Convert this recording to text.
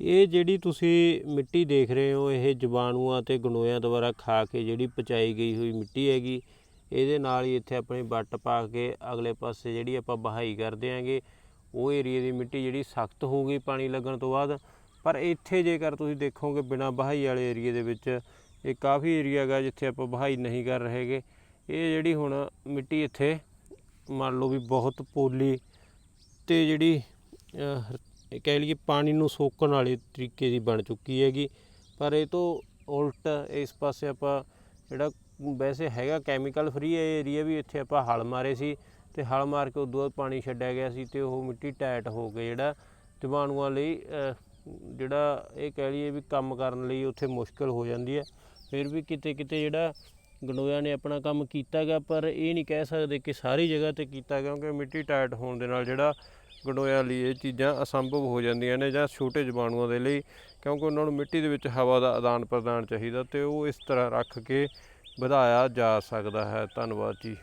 ਇਹ ਜਿਹੜੀ ਤੁਸੀਂ ਮਿੱਟੀ ਦੇਖ ਰਹੇ ਹੋ, ਇਹ ਜੀਵਾਣੂਆਂ ਤੇ ਗਣੋਇਆਂ ਦੁਆਰਾ ਖਾ ਕੇ ਜਿਹੜੀ ਪਚਾਈ ਗਈ ਹੋਈ ਮਿੱਟੀ ਹੈਗੀ, ਇਹਦੇ ਨਾਲ ਹੀ ਇੱਥੇ ਆਪਣੀ ਵੱਟ ਪਾ ਕੇ ਅਗਲੇ ਪਾਸੇ ਜਿਹੜੀ ਆਪਾਂ ਬਹਾਈ ਕਰਦੇ ਆਂਗੇ ਉਹ ਏਰੀਏ ਦੀ ਮਿੱਟੀ ਜਿਹੜੀ ਸਖਤ ਹੋ ਗਈ ਪਾਣੀ ਲੱਗਣ ਤੋਂ ਬਾਅਦ। ਪਰ ਇੱਥੇ ਜੇਕਰ ਤੁਸੀਂ ਦੇਖੋਗੇ ਬਿਨਾ ਬਹਾਈ ਵਾਲੇ ਏਰੀਏ ਦੇ ਵਿੱਚ, ਇਹ ਕਾਫੀ ਏਰੀਆ ਹੈਗਾ ਜਿੱਥੇ ਆਪਾਂ ਬਹਾਈ ਨਹੀਂ ਕਰ ਰਹੇਗੇ ਇਹ ਜਿਹੜੀ ਹੁਣ ਮਿੱਟੀ ਇੱਥੇ, ਮੰਨ ਲਓ ਵੀ ਬਹੁਤ ਪੋਲੀ ਤੇ ਜਿਹੜੀ ਇਹ ਕਹਿ ਲਈਏ ਪਾਣੀ ਨੂੰ ਸੋਕਣ ਵਾਲੇ ਤਰੀਕੇ ਦੀ ਬਣ ਚੁੱਕੀ ਹੈਗੀ। ਪਰ ਇਹ ਤੋਂ ਉਲਟ ਇਸ ਪਾਸੇ ਆਪਾਂ ਜਿਹੜਾ ਵੈਸੇ ਹੈਗਾ ਕੈਮੀਕਲ ਫਰੀ ਏਰੀਆ ਵੀ ਇੱਥੇ ਆਪਾਂ ਹਲ ਮਾਰੇ ਸੀ ਤੇ ਹਲ ਮਾਰ ਕੇ ਉਦੋਂ ਬਾਅਦ ਪਾਣੀ ਛੱਡਿਆ ਗਿਆ ਸੀ ਤੇ ਉਹ ਮਿੱਟੀ ਟਾਈਟ ਹੋ ਕੇ ਜਿਹੜਾ ਜੀਵਾਣੂਆਂ ਲਈ ਜਿਹੜਾ ਇਹ ਕਹਿ ਲਈਏ ਵੀ ਕੰਮ ਕਰਨ ਲਈ ਉੱਥੇ ਮੁਸ਼ਕਲ ਹੋ ਜਾਂਦੀ ਹੈ। ਫਿਰ ਵੀ ਕਿਤੇ ਕਿਤੇ ਜਿਹੜਾ ਗੰਡੋਇਆਂ ਨੇ ਆਪਣਾ ਕੰਮ ਕੀਤਾ ਗਾ, ਪਰ ਇਹ ਨਹੀਂ ਕਹਿ ਸਕਦੇ ਕਿ ਸਾਰੀ ਜਗ੍ਹਾ ਤੇ ਕੀਤਾ ਕਿਉਂਕਿ ਮਿੱਟੀ ਟਾਈਟ ਹੋਣ ਦੇ ਨਾਲ ਜਿਹੜਾ ਗੰਡੋਇਆ ਲਈ ਇਹ ਚੀਜ਼ਾਂ ਅਸੰਭਵ ਹੋ ਜਾਂਦੀਆਂ ਨੇ ਜਾਂ ਛੋਟੇ ਜੀਵਾਣੂਆਂ ਦੇ ਲਈ, ਕਿਉਂਕਿ ਉਹਨਾਂ ਨੂੰ ਮਿੱਟੀ ਦੇ ਵਿੱਚ ਹਵਾ ਦਾ ਆਦਾਨ ਪ੍ਰਦਾਨ ਚਾਹੀਦਾ ਤੇ ਉਹ ਇਸ ਤਰ੍ਹਾਂ ਰੱਖ ਕੇ ਵਧਾਇਆ ਜਾ ਸਕਦਾ ਹੈ। ਧੰਨਵਾਦ ਜੀ।